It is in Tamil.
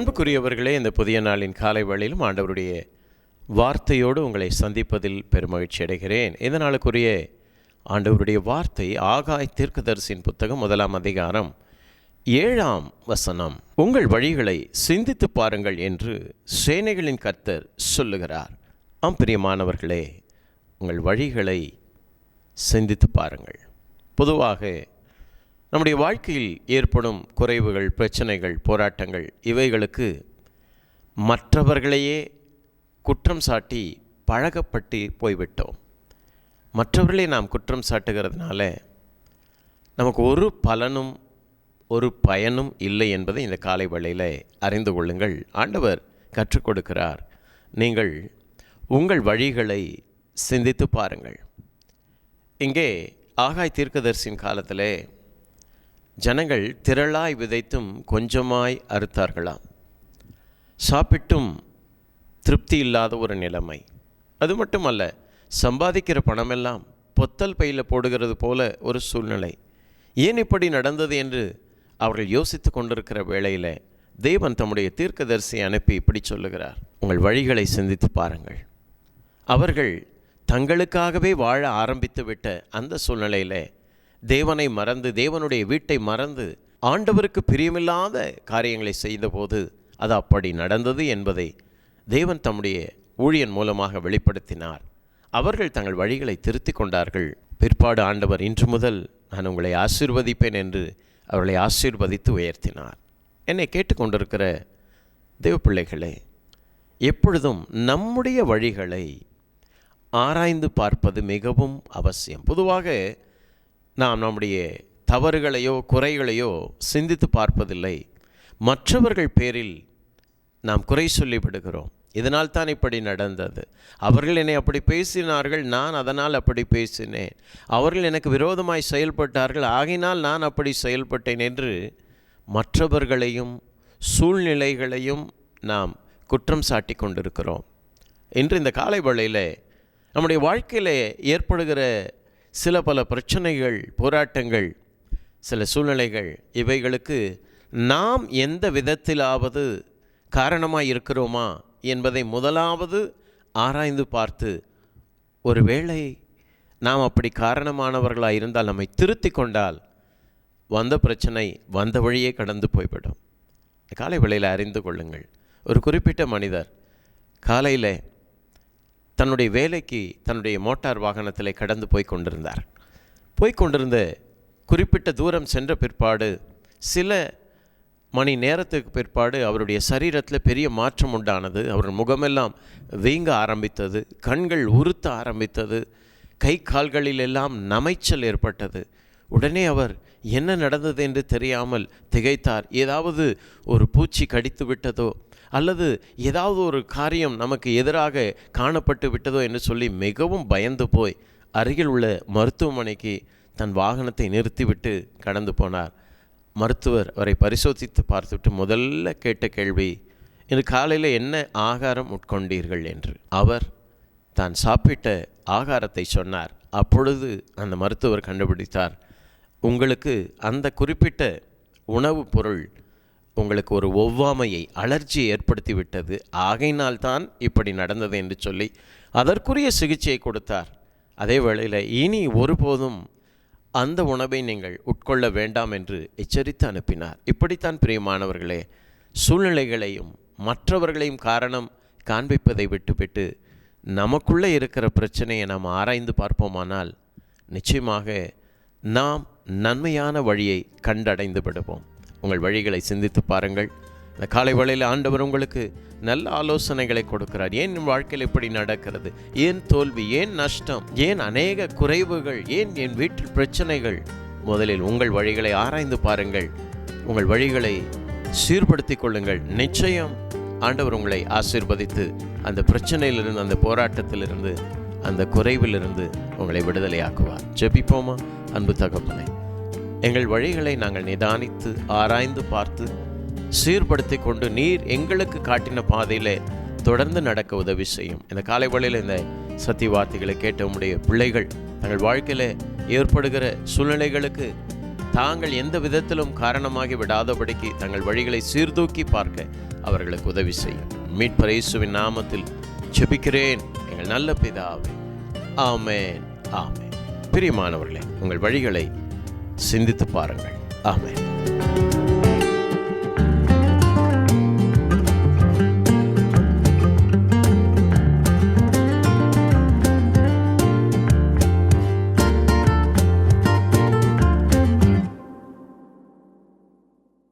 அன்புக்குரியவர்களே இந்த புதிய நாளின் காலை வேளையிலும் ஆண்டவருடைய வார்த்தையோடு உங்களை சந்திப்பதில் பெருமகிழ்ச்சி அடைகிறேன். இந்த நாளுக்குரிய ஆண்டவருடைய வார்த்தை ஆகாய் தீர்க்கதரிசின் புத்தகம் முதலாம் அதிகாரம் ஏழாம் வசனம். உங்கள் வழிகளை சிந்தித்து பாருங்கள் என்று சேனைகளின் கர்த்தர் சொல்லுகிறார். ஆம் பிரியமானவர்களே உங்கள் வழிகளை சிந்தித்து பாருங்கள். பொதுவாக நம்முடைய வாழ்க்கையில் ஏற்படும் குறைவுகள் பிரச்சனைகள் போராட்டங்கள் இவைகளுக்கு மற்றவர்களையே குற்றம் சாட்டி பழகப்பட்டு போய்விட்டோம். மற்றவர்களை நாம் குற்றம் சாட்டுகிறதுனால நமக்கு ஒரு பலனும் ஒரு பயனும் இல்லை என்பதை இந்த காலை வேளையில் அறிந்து கொள்ளுங்கள். ஆண்டவர் கற்றுக் கொடுக்கிறார். நீங்கள் உங்கள் வழிகளை சிந்தித்து பாருங்கள். இங்கே ஆகாய் தீர்க்கதரிசியின் காலத்திலே ஜனங்கள் திரளாய் விதைத்தும் கொஞ்சமாய் அறுத்தார்களாம் சாப்பிட்டும் திருப்தி இல்லாத ஒரு நிலைமை. அது மட்டுமல்ல சம்பாதிக்கிற பணமெல்லாம் பொத்தல் பையில் போடுகிறது போல ஒரு சூழ்நிலை. ஏன் இப்படி நடந்தது என்று அவர்கள் யோசித்து கொண்டிருக்கிற வேளையில் தேவன் தம்முடைய தீர்க்கதரிசியை அனுப்பி இப்படி சொல்லுகிறார். உங்கள் வழிகளை சிந்தித்து பாருங்கள். அவர்கள் தங்களுக்காகவே வாழ ஆரம்பித்து விட்ட அந்த சூழ்நிலையில் தேவனை மறந்து தேவனுடைய வீட்டை மறந்து ஆண்டவருக்கு பிரியமில்லாத காரியங்களை செய்தபோது அது அப்படி நடந்தது என்பதை தேவன் தம்முடைய ஊழியன் மூலமாக வெளிப்படுத்தினார். அவர்கள் தங்கள் வழிகளை திருத்தி கொண்டார்கள். பிற்பாடு ஆண்டவர் இன்று முதல் நான் உங்களை ஆசீர்வதிப்பேன் என்று அவர்களை ஆசீர்வதித்து உயர்த்தினார். என்னை கேட்டுக்கொண்டிருக்கிற தேவ பிள்ளைகளே எப்பொழுதும் நம்முடைய வழிகளை ஆராய்ந்து பார்ப்பது மிகவும் அவசியம். பொதுவாக நாம் நம்முடைய தவறுகளையோ குறைகளையோ சிந்தித்து பார்ப்பதில்லை. மற்றவர்கள் பேரில் நாம் குறை சொல்லிவிடுகிறோம். இதனால் தான் இப்படி நடந்தது. அவர்கள் என்னை அப்படி பேசினார்கள் நான் அதனால் அப்படி பேசினேன். அவர்கள் எனக்கு விரோதமாய் செயல்பட்டார்கள் ஆகினால் நான் அப்படி செயல்பட்டேன் என்று மற்றவர்களையும் சூழ்நிலைகளையும் நாம் குற்றம் சாட்டி கொண்டிருக்கிறோம். இன்று இந்த காலை வேளையில் நம்முடைய வாழ்க்கையில் ஏற்படுகிற சில பல பிரச்சனைகள் போராட்டங்கள் சில சூழ்நிலைகள் இவைகளுக்கு நாம் எந்த விதத்திலாவது காரணமாக இருக்கிறோமா என்பதை முதலாவது ஆராய்ந்து பார்த்து ஒருவேளை நாம் அப்படி காரணமானவர்களாக இருந்தால் நம்மை திருத்தி கொண்டால் வந்த பிரச்சனை வந்த வழியே கடந்து போய்விடும். காலை வேளையில் அறிந்து கொள்ளுங்கள். ஒரு குறிப்பிட்ட மனிதர் காலையில் தன்னுடைய வேலைக்கு தன்னுடைய மோட்டார் வாகனத்தில் கடந்து போய் கொண்டிருந்தார். போய் கொண்டிருந்த குறிப்பிட்ட தூரம் சென்ற பிற்பாடு சில மணி நேரத்துக்கு பிற்பாடு அவருடைய சரீரத்தில் பெரிய மாற்றம் உண்டானது. அவர் முகமெல்லாம் வீங்க ஆரம்பித்தது கண்கள் உறுத்த ஆரம்பித்தது கை கால்களிலெல்லாம் நமைச்சல் ஏற்பட்டது. உடனே அவர் என்ன நடந்தது என்று தெரியாமல் திகைத்தார். ஏதாவது ஒரு பூச்சி கடித்து விட்டதோ அல்லது ஏதாவது ஒரு காரியம் நமக்கு எதிராக காணப்பட்டு விட்டதோ என்று சொல்லி மிகவும் பயந்து போய் அருகில் உள்ள மருத்துவமனைக்கு தன் வாகனத்தை நிறுத்திவிட்டு கடந்து போனார். மருத்துவர் அவரை பரிசோதித்து பார்த்துவிட்டு முதல்ல கேட்ட கேள்வி இன்று காலையில் என்ன ஆகாரம் உட்கொண்டீர்கள்? என்று. அவர் தான் சாப்பிட்ட ஆகாரத்தை சொன்னார். அப்பொழுது அந்த மருத்துவர் கண்டுபிடித்தார் உங்களுக்கு அந்த குறிப்பிட்ட உணவுப் பொருள் உங்களுக்கு ஒரு ஒவ்வாமையை அலர்ஜி ஏற்படுத்திவிட்டது. ஆகையினால் தான் இப்படி நடந்தது என்று சொல்லி அதற்குரிய சிகிச்சையை கொடுத்தார். அதே வேளையில் இனி ஒருபோதும் அந்த உணவை நீங்கள் உட்கொள்ள வேண்டாம் என்று எச்சரித்து அனுப்பினார். இப்படித்தான் பிரியமானவர்களே சூழ்நிலைகளையும் மற்றவர்களையும் காரணம் காண்பிப்பதை விட்டுவிட்டு நமக்குள்ளே இருக்கிற பிரச்சனையை நாம் ஆராய்ந்து பார்ப்போமானால் நிச்சயமாக நாம் நன்மையான வழியை கண்டடைந்து விடுவோம் உங்கள் வழிகளை சிந்தித்து பாருங்கள். இந்த காலை வேளையில் ஆண்டவர் உங்களுக்கு நல்ல ஆலோசனைகளை கொடுக்கிறார். ஏன் என் வாழ்க்கையில் இப்படி நடக்கிறது? ஏன் தோல்வி? ஏன் நஷ்டம்? ஏன் அநேக குறைவுகள்? ஏன் என் வீட்டில் பிரச்சனைகள்? முதலில் உங்கள் வழிகளை ஆராய்ந்து பாருங்கள். உங்கள் வழிகளை சீர்படுத்திக் கொள்ளுங்கள். நிச்சயம் ஆண்டவர் உங்களை ஆசீர்வதித்து அந்த பிரச்சனையிலிருந்து அந்த போராட்டத்திலிருந்து அந்த குறைவிலிருந்து உங்களை விடுதலையாக்குவார். ஜெபிப்போமா? அன்பு தகப்பனை. எங்கள் வழிகளை நாங்கள் நிதானித்து ஆராய்ந்து பார்த்து சீர்படுத்தி கொண்டு நீர் எங்களுக்கு காட்டின பாதையில் தொடர்ந்து நடக்க உதவி செய்யும். இந்த காலை வழியில் இந்த சத்திய வார்த்தைகளை கேட்ட உடைய பிள்ளைகள் தங்கள் வாழ்க்கையில் ஏற்படுகிற சூழ்நிலைகளுக்கு தாங்கள் எந்த விதத்திலும் காரணமாகி விடாதபடிக்கு தங்கள் வழிகளை சீர்தூக்கி பார்க்க அவர்களுக்கு உதவி செய்யும். மீட்பர் இயேசுவின் நாமத்தில் செபிக்கிறேன் எங்கள் நல்ல பிதாவே. ஆமேன். ஆமேன். பிரியமானவர்களே உங்கள் வழிகளை சிந்தித்து பாருங்கள். ஆமாம்